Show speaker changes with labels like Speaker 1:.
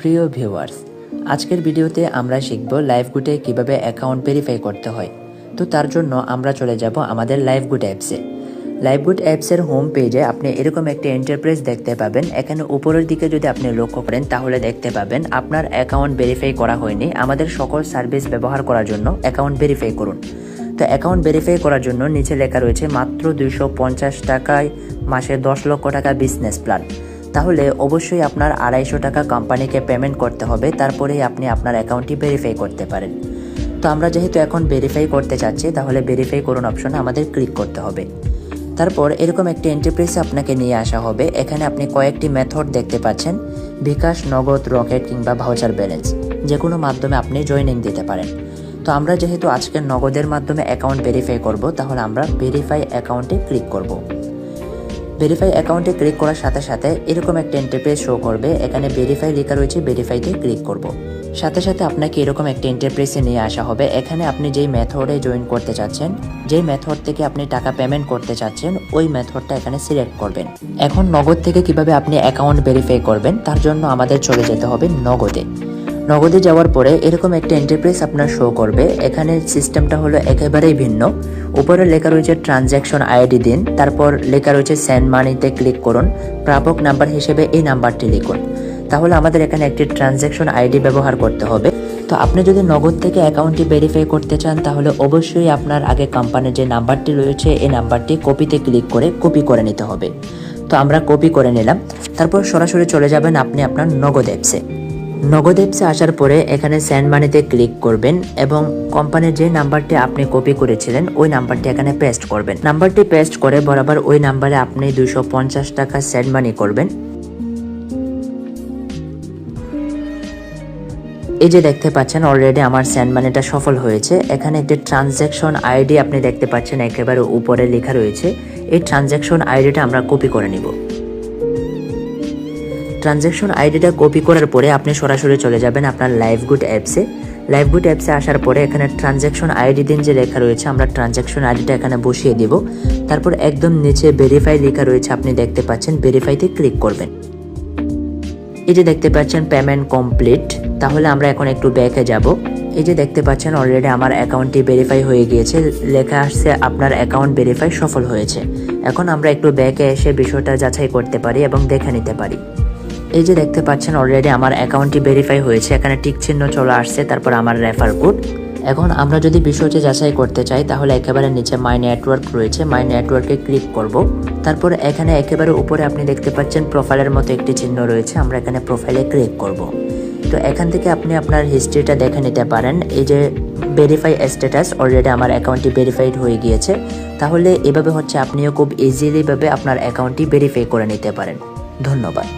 Speaker 1: প্রিয় ভিউয়ার্স, আজকের ভিডিওতে আমরা শিখব লাইভগুটে কীভাবে অ্যাকাউন্ট ভেরিফাই করতে হয়। তো তার জন্য আমরা চলে যাব আমাদের লাইভ লাইভগুড অ্যাপসে লাইভগুড অ্যাপসের হোম পেজে আপনি এরকম একটি এন্টারপ্রাইজ দেখতে পাবেন। এখানে উপরের দিকে যদি আপনি লক্ষ্য করেন, তাহলে দেখতে পাবেন আপনার অ্যাকাউন্ট ভেরিফাই করা হয়নি। আমাদের সকল সার্ভিস ব্যবহার করার জন্য অ্যাকাউন্ট ভেরিফাই করুন। তো অ্যাকাউন্ট ভেরিফাই করার জন্য নিচে লেখা রয়েছে মাত্র দুইশো পঞ্চাশ টাকায় মাসে দশ লক্ষ টাকা বিজনেস প্ল্যান তাহলে অবশ্যই আপনার আড়াইশো টাকা কোম্পানিকে পেমেন্ট করতে হবে তারপরেই আপনি আপনার অ্যাকাউন্টটি ভেরিফাই করতে পারেন। তো আমরা যেহেতু এখন ভেরিফাই করতে চাচ্ছি, তাহলে ভেরিফাই করুন অপশনে আমাদের ক্লিক করতে হবে। তারপর এরকম একটি এন্টারপ্রাইজে আপনাকে নিয়ে আসা হবে, এখানে আপনি কয়েকটি মেথড দেখতে পাচ্ছেন, বিকাশ, নগদ, রকেট কিংবা ভাউচার ব্যালেন্স যে কোনো মাধ্যমে আপনি জয়েনিং দিতে পারেন। তো আমরা যেহেতু আজকে নগদের মাধ্যমে অ্যাকাউন্ট ভেরিফাই করব, তাহলে আমরা ভেরিফাই অ্যাকাউন্টে ক্লিক করব। ভেরিফাই অ্যাকাউন্টে ক্লিক করার সাথে সাথে এরকম একটা ইন্টারপ্রেস শো করবে। এখানে ভেরিফাই লেখা রয়েছে ভেরিফাইতে ক্লিক করব। সাথে সাথে আপনাকে এরকম একটা ইন্টারপ্রেসে নিয়ে আসা হবে। এখানে আপনি যেই মেথডে জয়েন করতে চাচ্ছেন, যেই মেথড থেকে আপনি টাকা পেমেন্ট করতে চাচ্ছেন, ওই মেথডটা এখানে সিলেক্ট করবেন। এখন নগদ থেকে কীভাবে আপনি অ্যাকাউন্ট ভেরিফাই করবেন, তার জন্য আমাদের চলে যেতে হবে নগদে। নগদে যাওয়ার পরে এরকম একটা এন্টারপ্রাইজ আপনার শো করবে। এখানে সিস্টেমটা হলো একেবারেই ভিন্ন। উপরে লেখা রয়েছে ট্রানজ্যাকশন আইডি দিন, তারপর লেখা রয়েছে সেন্ড মানিতে ক্লিক করুন। প্রাপক নাম্বার হিসেবে এই নাম্বারটি লিখুন। তাহলে আমাদের এখানে একটি ট্রানজ্যাকশন আইডি ব্যবহার করতে হবে। তো আপনি যদি নগদ থেকে অ্যাকাউন্টটি ভেরিফাই করতে চান, তাহলে অবশ্যই আপনার আগে কোম্পানির যে নাম্বারটি রয়েছে, এই নাম্বারটি কপিতে ক্লিক করে কপি করে নিতে হবে। তো আমরা কপি করে নিলাম। তারপর সরাসরি চলে যাবেন আপনি আপনার নগদ অ্যাপসে নগদ অ্যাপসে আসার পরে এখানে সেন্ড মানিতে ক্লিক করবেন এবং কোম্পানির যে নাম্বারটি আপনি কপি করেছিলেন, ওই নাম্বারটি এখানে পেস্ট করবেন। নাম্বারটি পেস্ট করে বরাবর ওই নাম্বারে আপনি দুশো টাকা সেন্ড মানি করবেন। এই যে দেখতে পাচ্ছেন অলরেডি আমার সেন্ড মানিটা সফল হয়েছে। এখানে একটি ট্রানজ্যাকশন আইডি আপনি দেখতে পাচ্ছেন, একেবারে উপরে লেখা রয়েছে। এই ট্রানজ্যাকশন আইডিটা আমরা কপি করে নিব। ট্রানজ্যাকশন আইডিটা কপি করার পরে আপনি সরাসরি চলে যাবেন আপনার লাইভগুড অ্যাপসে লাইভগুড অ্যাপসে আসার পরে এখানে ট্রানজ্যাকশন আইডি দিন যে লেখা রয়েছে, আমরা ট্রানজ্যাকশন আইডিটা এখানে বসিয়ে দিব। তারপর একদম নিচে ভেরিফাই লেখা রয়েছে, আপনি দেখতে পাচ্ছেন ভেরিফাইতে ক্লিক করবেন। এই যে দেখতে পাচ্ছেন পেমেন্ট কমপ্লিট তাহলে আমরা এখন একটু ব্যাকে যাব। এই যে দেখতে পাচ্ছেন অলরেডি আমার অ্যাকাউন্টটি ভেরিফাই হয়ে গিয়েছে, লেখা আসছে আপনার অ্যাকাউন্ট ভেরিফাই সফল হয়েছে। এখন আমরা একটু ব্যাকে এসে বিষয়টা যাচাই করতে পারি এবং দেখে নিতে পারি। এই যে দেখতে পাচ্ছেন অলরেডি আমার অ্যাকাউন্টটি ভেরিফাই হয়েছে, এখানে টিক চিহ্ন চলে আসছে, তারপর আমার রেফার কোড এখন আমরা যদি বিষয়টি যাচাই করতে চাই, তাহলে একেবারে নিচে মাই নেটওয়ার্ক রয়েছে মাই নেটওয়ার্কে ক্লিক করব। তারপর এখানে একেবারে উপরে আপনি দেখতে পাচ্ছেন প্রোফাইলের মতো একটি চিহ্ন রয়েছে, আমরা এখানে প্রোফাইলে ক্লিক করব। তো এখান থেকে আপনি আপনার হিস্ট্রিটা দেখে নিতে পারেন। এই যে ভেরিফাই স্ট্যাটাস অলরেডি আমার অ্যাকাউন্টটি ভেরিফাইড হয়ে গিয়েছে। তাহলে এভাবে হচ্ছে আপনিও খুব ইজিলিভাবে আপনার অ্যাকাউন্টটি ভেরিফাই করে নিতে পারেন। ধন্যবাদ।